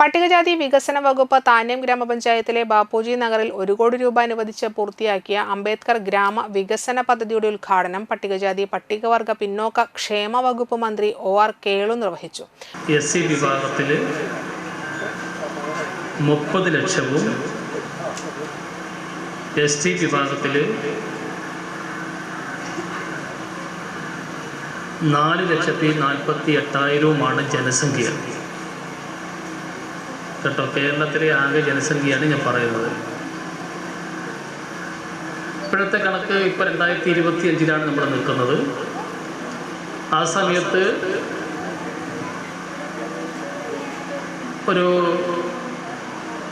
പട്ടികജാതി വികസന വകുപ്പ് താന്യം ഗ്രാമപഞ്ചായത്തിലെ ബാപ്പുജി നഗറിൽ ഒരു കോടി രൂപ അനുവദിച്ച് പൂർത്തിയാക്കിയ അംബേദ്കർ ഗ്രാമ വികസന പദ്ധതിയുടെ ഉദ്ഘാടനം പട്ടികജാതി പട്ടികവർഗ പിന്നോക്ക ക്ഷേമ വകുപ്പ് മന്ത്രി ഒ ആർ കേളു നിർവഹിച്ചു. എസ് സി വിഭാഗത്തിൽ മുപ്പത് ലക്ഷവും എസ് ടി വിഭാഗത്തിൽ നാല് ലക്ഷത്തി നാൽപ്പത്തി എട്ടായിരവുമാണ് ജനസംഖ്യ. കേട്ടോ കേരളത്തിലെ ആകെ ജനസംഖ്യയാണ് ഞാൻ പറയുന്നത്. ഇപ്പോഴത്തെ കണക്ക് ഇപ്പോൾ രണ്ടായിരത്തി ഇരുപത്തി അഞ്ചിലാണ് നമ്മൾ നിൽക്കുന്നത്. ആ സമയത്ത് ഒരു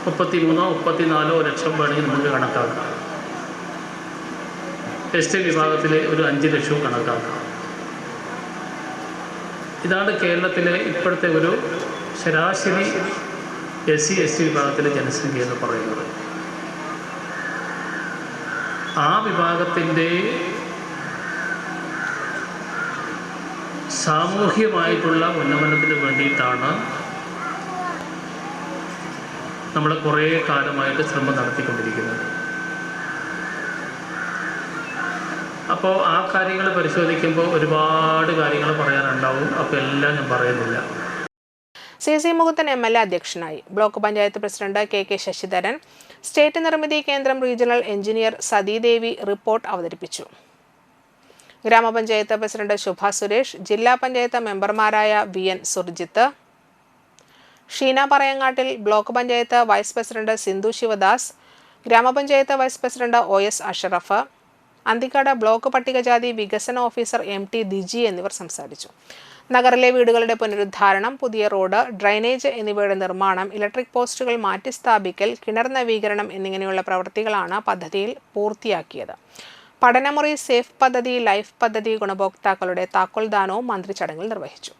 മുപ്പത്തി മൂന്നോ മുപ്പത്തി നാലോ ലക്ഷം വേണമെങ്കിൽ നമുക്ക് കണക്കാക്കാം. എസ് ടി വിഭാഗത്തിൽ ഒരു അഞ്ച് ലക്ഷവും കണക്കാക്കാം. ഇതാണ് കേരളത്തിലെ ഇപ്പോഴത്തെ ഒരു ശരാശരി എസ് സി എസ് ടി വിഭാഗത്തിലെ ജനസംഖ്യ എന്ന് പറയുന്നത്. ആ വിഭാഗത്തിന്റെ സാമൂഹ്യമായിട്ടുള്ള ഉന്നമനത്തിന് വേണ്ടിയിട്ടാണ് നമ്മൾ കുറേ കാലമായിട്ട് ശ്രമം നടത്തിക്കൊണ്ടിരിക്കുന്നത്. അപ്പോൾ ആ കാര്യങ്ങൾ പരിശോധിക്കുമ്പോൾ ഒരുപാട് കാര്യങ്ങൾ പറയാനുണ്ടാവും. അപ്പോൾ എല്ലാം ഞാൻ പറയുന്നില്ല. C C Mukundan M L A അധ്യക്ഷനായി. Block panchayat president K K Sasidharan state Nirmithi Kendram regional engineer Sathidevi report അവതരിപ്പിച്ചു. ഗ്രാമപഞ്ചായത്ത് പ്രസിഡന്റ് ശുഭ സുരേഷ് ജില്ലാ പഞ്ചായത്ത് മെമ്പർമാരായ V N Surjith Sheena Parayangattil block panchayat vice president Sindhu Sivadas ഗ്രാമപഞ്ചായത്ത് vice president O S Ashraf Anthikad block പട്ടികജാതി വികസന officer M T Diji എന്നിവർ സംസാരിച്ചു. നഗറിലെ വീടുകളുടെ പുനരുദ്ധാരണം പുതിയ റോഡ് ഡ്രൈനേജ് എന്നിവയുടെ നിർമ്മാണം ഇലക്ട്രിക് പോസ്റ്റുകൾ മാറ്റിസ്ഥാപിക്കൽ കിണർ നവീകരണം എന്നിങ്ങനെയുള്ള പ്രവൃത്തികളാണ് പദ്ധതിയിൽ പൂർത്തിയാക്കിയത്. പഠനമുറി സേഫ് പദ്ധതി ലൈഫ് പദ്ധതി ഗുണഭോക്താക്കളുടെ താക്കോൽദാനവും മന്ത്രി ചടങ്ങിൽ നിർവഹിച്ചു.